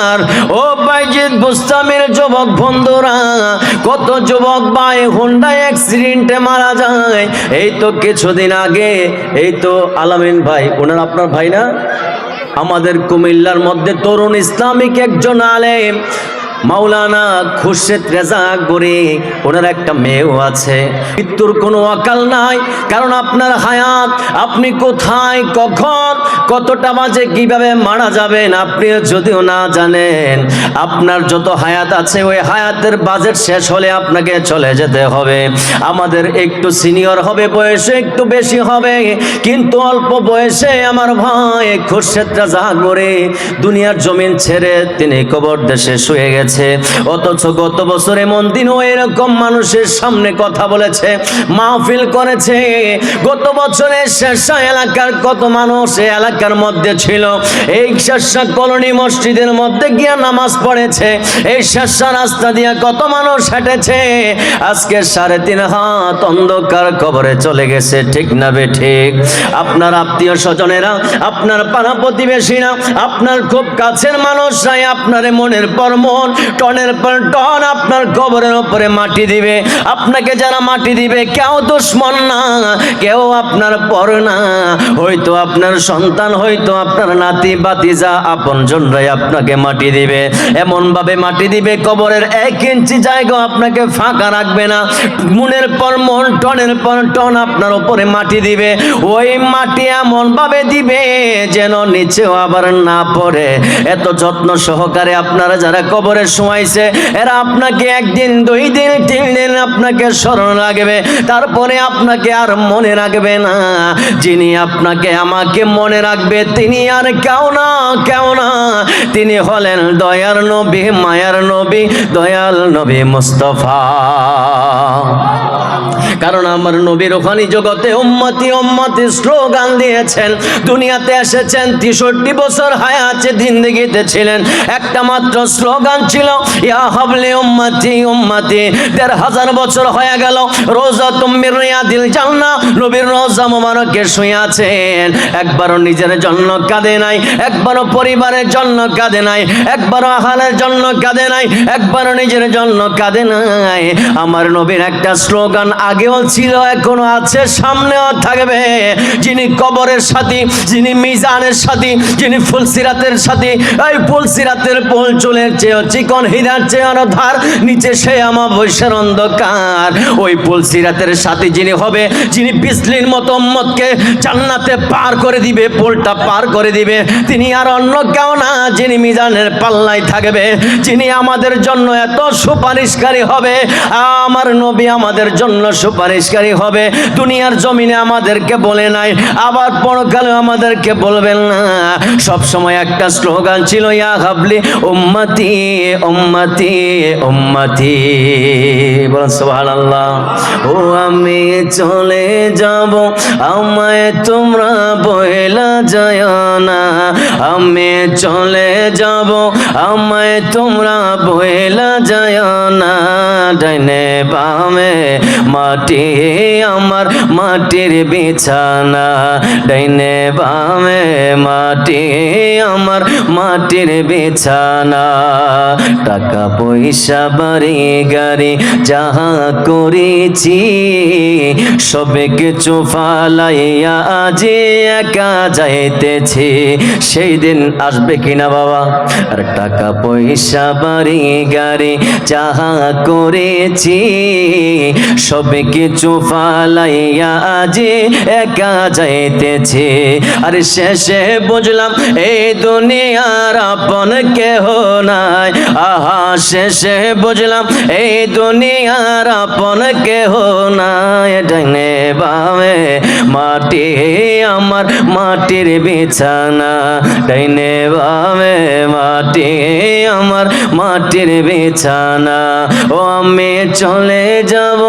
আমার ও বাইজিৎ বুস্তামের যুবক বন্ধুরা, কত যুবক ভাই হুন্ডা অ্যাক্সিডেন্টে মারা যায়। এই তো কিছুদিন আগে, এই তো আলামিন ভাই, ওনার আপনার ভাই না? আমাদের কুমিল্লার মধ্যে তরুণ ইসলামিক একজন আলেম মাওলানা খুরশেদ রেজা গরি ওনার একটা মেয়েও আছে। মৃত্যুর কোনো অকাল নাই, কারণ আপনার হায়াত, আপনি কোথায়, কখন, কতটা বাজে, কীভাবে মারা যাবেন আপনি যদিও না জানেন, আপনার যত হায়াত আছে, ওই হায়াতের বাজেট শেষ হলে আপনাকে চলে যেতে হবে। আমাদের একটু সিনিয়র হবে, বয়সে একটু বেশি হবে, কিন্তু অল্প বয়সে আমার ভাই খুরশেদ রাজা গরে দুনিয়ার জমিন ছেড়ে তিনি কবর দেশে শুয়ে গেছে অথচ গত বছর এমন দিনও এরকম মানুষের সামনে কথা বলেছে, মাহফিল করেছে। গত বছরের শেরশা এলাকার কত মানুষ এলাকার মধ্যে ছিল। এই শেরশা কলোনি মসজিদের মধ্যে গিয়া নামাজ পড়েছে। এই শেরশা রাস্তা দিয়ে কত মানুষ হেঁটেছে। আজকে সাড়ে তিন হাত অন্ধকার কবরে চলে গেছে, ঠিক না বে ঠিক? আপনার আত্মীয় স্বজনেরা, আপনার পাড়া প্রতিবেশীরা, আপনার খুব কাছের মানুষরাই আপনার মনের পর মন টনের পর টন আপনার কবরের উপরে মাটি দিবে। আপনাকে যারা মাটি দিবে, কেউ দুশ্মন না, কেউ আপনার পর না। হয়তো আপনার সন্তান, হয়তো আপনার নাতি বাতিজা আপন জনরাই আপনাকে মাটি দিবে। এমন ভাবে মাটি দিবে কবরের এক ইঞ্চি জায়গা আপনাকে ফাঁকা রাখবে না। মনের পর মন, টনের পর টন আপনার উপরে মাটি দিবে। ওই মাটি এমন ভাবে দিবে যেন নিচেও আবার না পড়ে। এত যত্ন সহকারে আপনারা যারা কবরে শোয়াইছে এরা আপনাকে একদিন, দুই দিন, তিন দিন আপনাকে স্মরণ রাখবে, তারপরে আপনাকে আর মনে রাখবে না। যিনি আপনাকে আমাকে মনে রাখবে, তিনি আর কেউ না কেউ না। তিনি হলেন দয়ার নবী, মায়ার নবী, দয়াল নবী মুস্তফা। কারণ আমার নবীর ওখানে জগতে উম্মতি উম্মতি স্লোগান দিয়েছেন। দুনিয়াতে এসেছেন তেষট্টি বছর হায়াতে জিন্দেগিতে ছিলেন। একটা মাত্র স্লোগান ছিল, ইয়া হাবলি উম্মতি উম্মতি। দেড় হাজার বছর হয়ে গেল, রোজা তুমির দিল জান্না নবীর রোজা মোবারকে শুয়ে আছেন। একবারও নিজের জন্য কাঁদে নাই, একবারও পরিবারের জন্য কাঁদে নাই, একবারও আহারের জন্য কাঁদে নাই, একবারও নিজের জন্য কাঁদে নাই। আমার নবীর একটা স্লোগান আগেও ছিল, এখনও আছে, সামনেও থাকবে। যিনি কবরের সাথে, যিনি মিজানের সাথে, যিনি ফুলসিরাতের সাথে, এই ফুলসিরাতের পোল চুলের চেয়ে চিকন হীরার চেয়ে ধার নিচে সে আমার বৈশের অন্ধকার। ওই ফুলসিরাতের সাথে যিনি হবে, যিনি বিজলির মতো উম্মতকে জান্নাতে পার করে দিবে পোলটা পার করে দিবে। তিনি আর অন্য কেউ না, যিনি মিজানের পাল্লায় থাকবে। যিনি আমাদের জন্য এত সুপারিশকারী হবে, আমার নবী আমাদের জন্য সুপারিশকারী হবে। দুনিয়ার জমিনে আমাদেরকে বলে নাই, আবার পরকালে আমাদেরকে বলবেন না। সব সময় একটা স্লোগান ছিল, ইয়া হাবলি উম্মতি উম্মতি উম্মতি। বলেন, সুবহানাল্লাহ। ও, আমি চলে যাব, আমায় তোমরা বইলা যায় না। আমি চলে যাব, আমায় তোমরা বইলা যায় না। ডাইনে বামে মাটি, আমার মাটির বিছানা। ডাইনে বামে মাটি, আমার মাটির বিছানা। টাকা পয়সা, বাড়ি, গাড়ি, যাহা করেছি, সবে কিছু ফালাইয়া আজি একা যাইতেছি। সেই দিন আসবে কিনা বাবা? আর টাকা পয়সা, বাড়ি, গাড়ি যাহা করেছি, সবে কিছু ফালাইয়া আজি একা যাইতেছি। আর শেষে বুঝলাম, এই দুনিয়ার আপন কেহ নাই। আহা, শেষে বুঝলাম, এই দুনিয়ার আপন কেহ নাই। ডাইনে বামে মাটি, আমার মাটির বিছানা ডাইনে বামে মাটি, আমার মাটির বিছানা। ও, আমি চলে যাব,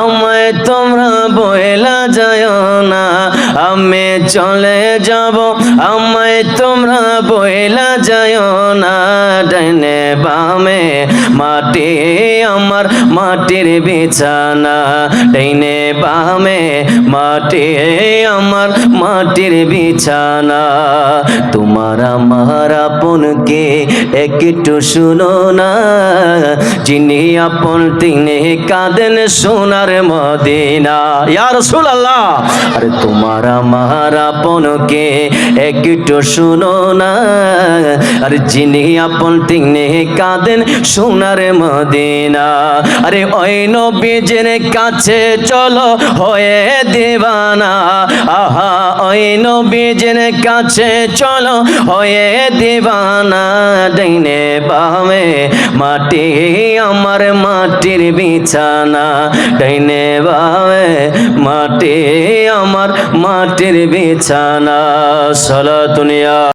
আমায় তোমরা বইলা যায় না। আমি চলে যাব, আমায় তোমরা বইলা যায় না। ডাইনে বামে মাটি আমার মাটির বিছানা ডাইনে বামে মাটি আমার মাটির বিছানা। তোমার আমার আপনকে একটু শুনো না, যিনি আপন তিনি কাঁদেন সোনার মদিনা। ইয়া রাসূলুল্লাহ! আরে তোমার আমার আপনকে একটু শুনো না, আর যিনি আপন তিনি কাঁদেন সোনার মদিনা। আরে ওই নবীজের কাছে চলো, হয়ে দিবানা। আহা, ওই নবীজের কাছে চলো, হয়ে দিবানা। ডাইনে বামে মাটি, আমার মাটির বিছানা। ডাইনে বামে মাটি, আমার মাটির বিছানা। সলা দুনিয়া